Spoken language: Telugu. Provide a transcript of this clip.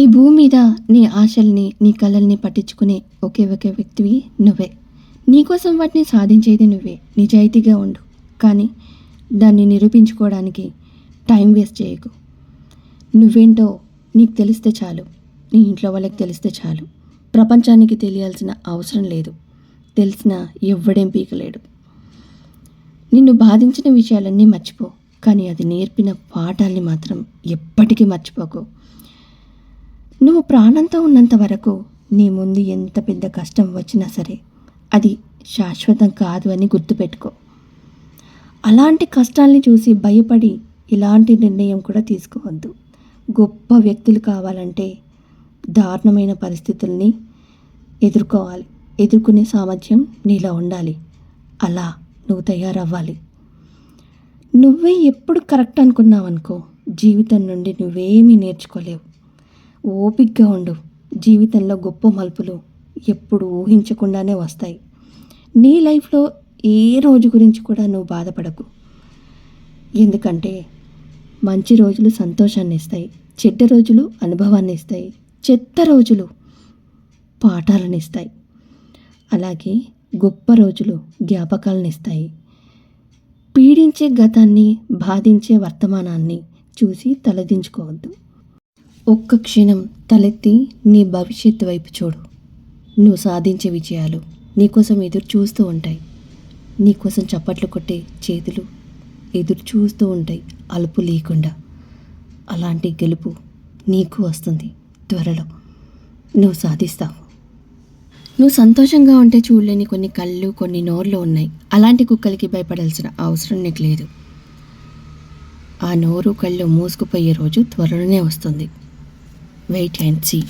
ఈ భూమి మీద నీ ఆశల్ని నీ కలల్ని పట్టించుకునే ఒకే ఒకే వ్యక్తివి నువ్వే. నీకోసం వాటిని సాధించేది నువ్వే. నిజాయితీగా ఉండు. కానీ దాన్ని నిరూపించుకోవడానికి టైం వేస్ట్ చేయకు. నువ్వేంటో నీకు తెలిస్తే చాలు. నీ ఇంట్లో వాళ్ళకి తెలిస్తే చాలు. ప్రపంచానికి తెలియాల్సిన అవసరం లేదు. తెలిసిన ఎవ్వడేం పీకలేడు. నిన్ను బాధించిన విషయాలన్నీ మర్చిపో. కానీ అది నేర్పిన పాఠాల్ని మాత్రం ఎప్పటికీ మర్చిపోకు. నువ్వు ప్రాణంతో ఉన్నంత వరకు నీ ముందు ఎంత పెద్ద కష్టం వచ్చినా సరే అది శాశ్వతం కాదు అని గుర్తుపెట్టుకో. అలాంటి కష్టాల్ని చూసి భయపడి ఇలాంటి నిర్ణయం కూడా తీసుకోవద్దు. గొప్ప వ్యక్తులు కావాలంటే దారుణమైన పరిస్థితుల్ని ఎదుర్కోవాలి. ఎదుర్కొనే సామర్థ్యం నీలో ఉండాలి. అలా నువ్వు తయారవ్వాలి. నువ్వే ఎప్పుడు కరెక్ట్ అనుకున్నావనుకో జీవితం నుండి నువ్వేమీ నేర్చుకోలేవు. ఓపిగ్గా ఉండు. జీవితంలో గొప్ప మలుపులు ఎప్పుడు ఊహించకుండానే వస్తాయి. నీ లైఫ్లో ఏ రోజు గురించి కూడా నువ్వు బాధపడకు. ఎందుకంటే మంచి రోజులు సంతోషాన్ని ఇస్తాయి చెడ్డ రోజులు అనుభవాన్ని ఇస్తాయి చెత్త రోజులు పాఠాలను ఇస్తాయి. అలాగే గొప్ప రోజులు జ్ఞాపకాలను ఇస్తాయి. పీడించే గతాన్ని బాధించే వర్తమానాన్ని చూసి తలదించుకోవద్దు. ఒక్క క్షణం తలెత్తి నీ భవిష్యత్తు వైపు చూడు. నువ్వు సాధించే విజయాలు నీకోసం ఎదురు చూస్తూ ఉంటాయి. నీకోసం చప్పట్లు కొట్టే చేతులు ఎదురు చూస్తూ ఉంటాయి. అలుపు లేకుండా. అలాంటి గెలుపు నీకు వస్తుంది త్వరలో. నువ్వు సాధిస్తావు. నువ్వు సంతోషంగా ఉంటే చూడలేని కొన్ని కళ్ళు కొన్ని నోర్లు ఉన్నాయి. అలాంటి కుక్కలకి భయపడాల్సిన అవసరం నీకు లేదు. ఆ నోరు కళ్ళు మూసుకుపోయే రోజు త్వరలోనే వస్తుంది. wait and see.